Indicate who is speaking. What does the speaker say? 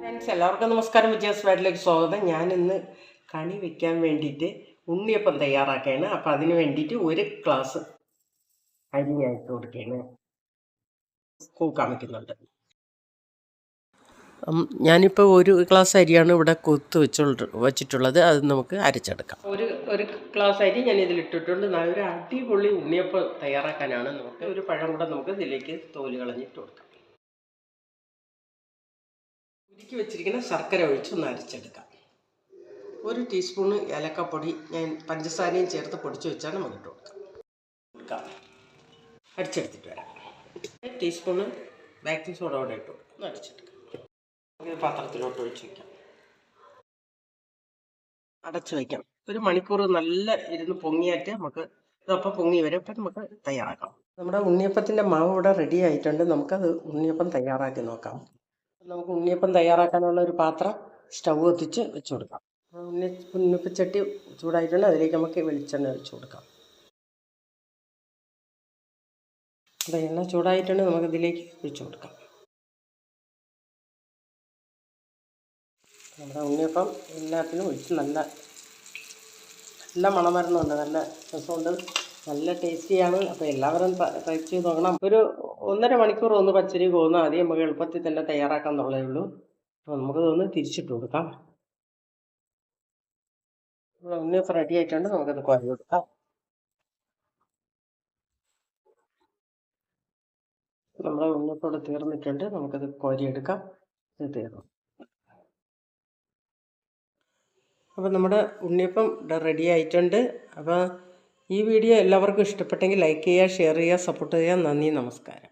Speaker 1: Friends എല്ലാവർക്കും നമസ്കാരം. വിജയസ് വേഡിലേക്ക് സ്വാഗതം. ഞാൻ ഇന്ന് കണി വെക്കാൻ വേണ്ടിയിട്ട് ഉണ്ണിയപ്പം തയ്യാറാക്കുകയാണ്. അപ്പം അതിന് വേണ്ടിയിട്ട് ഒരു ഗ്ലാസ് അരിയായിട്ട് കൊടുക്കുകയാണ്. കൂക്കാൻ ഞാനിപ്പോൾ ഒരു ഗ്ലാസ് അരിയാണ് ഇവിടെ കൊത്ത് വെച്ചോണ്ട് വെച്ചിട്ടുള്ളത്. അത് നമുക്ക് അരച്ചെടുക്കാം. ഒരു ഒരു ഗ്ലാസ് അരി ഞാൻ ഇതിൽ ഇട്ടിട്ടുണ്ട്. നല്ലൊരു അടിപൊളി ഉണ്ണിയപ്പം തയ്യാറാക്കാനാണ് നമുക്ക്. ഒരു പഴം കൂടെ നമുക്ക് ഇതിലേക്ക് തോൽ കളഞ്ഞിട്ട് കൊടുക്കാം. ഉരുക്കി വെച്ചിരിക്കുന്ന ശർക്കര ഒഴിച്ച് ഒന്ന് അരച്ചെടുക്കാം. ഒരു ടീസ്പൂണ് ഏലക്കപ്പൊടി ഞാൻ പഞ്ചസാരയും ചേർത്ത് പൊടിച്ച് വെച്ചാണ് നമുക്ക് ഇട്ട് കൊടുക്കാം. കൊടുക്കാം. അടിച്ചെടുത്തിട്ട് വരാം. ടീസ്പൂണ് ബേക്കിംഗ് സോഡ കൂടെ ഇട്ട് കൊടുക്കാം. അടിച്ചെടുക്കാം നമുക്ക് പാത്രത്തിലോട്ട് ഒഴിച്ച് വെക്കാം. അടച്ചു വെക്കാം. ഒരു മണിക്കൂർ നല്ല ഇരുന്ന് പൊങ്ങിയായിട്ട് നമുക്ക് ഇതപ്പം പൊങ്ങി വരും. അപ്പം നമുക്ക് തയ്യാറാക്കാം. നമ്മുടെ ഉണ്ണിയപ്പത്തിന്റെ മാവ് ഇവിടെ റെഡി ആയിട്ടുണ്ട്. നമുക്കത് ഉണ്ണിയപ്പം തയ്യാറാക്കി നോക്കാം. നമുക്ക് ഉണ്ണിയപ്പം തയ്യാറാക്കാനുള്ള ഒരു പാത്രം സ്റ്റൗ കത്തിച്ച് വെച്ച് കൊടുക്കാം. ഉണ്ണി ഉണ്ണിയപ്പച്ചട്ടി ചൂടായിട്ടുണ്ട്. അതിലേക്ക് നമുക്ക് വെളിച്ചെണ്ണ ഒഴിച്ച് കൊടുക്കാം. അപ്പോൾ എണ്ണ ചൂടായിട്ടുണ്ട്. നമുക്ക് ഇതിലേക്ക് ഒഴിച്ച് കൊടുക്കാം. നമ്മുടെ ഉണ്ണിയപ്പം എല്ലാത്തിനും ഒഴിച്ച് നല്ല നല്ല മണം വരുന്നുണ്ട് നല്ല രസമുണ്ട്. നല്ല ടേസ്റ്റിയാണ്. അപ്പോൾ എല്ലാവരും ട്രൈ ചെയ്ത് നോക്കണം. ഒരു ഒന്നര മണിക്കൂർ ഒന്ന് പച്ചരി പോകുന്ന ആദ്യം നമുക്ക് എളുപ്പത്തിൽ തന്നെ തയ്യാറാക്കാൻ എന്നുള്ളതേ ഉള്ളൂ അപ്പോൾ നമുക്കതൊന്ന് തിരിച്ചിട്ട് കൊടുക്കാം. ഉണ്ണിയപ്പം റെഡി ആയിട്ടുണ്ട്. നമുക്കത് കുറഞ്ഞു കൊടുക്കാം. നമ്മുടെ ഉണ്ണിയപ്പം തീർന്നിട്ടുണ്ട്. നമുക്കത് കോരിയെടുക്കാം. ഇത് തീർന്നു. അപ്പോൾ നമ്മുടെ ഉണ്ണിയപ്പം റെഡി ആയിട്ടുണ്ട്. അപ്പോൾ ഈ വീഡിയോ എല്ലാവർക്കും ഇഷ്ടപ്പെട്ടെങ്കിൽ ലൈക്ക് ചെയ്യുക ഷെയർ ചെയ്യുക സപ്പോർട്ട് ചെയ്യുക. നന്ദി നമസ്കാരം.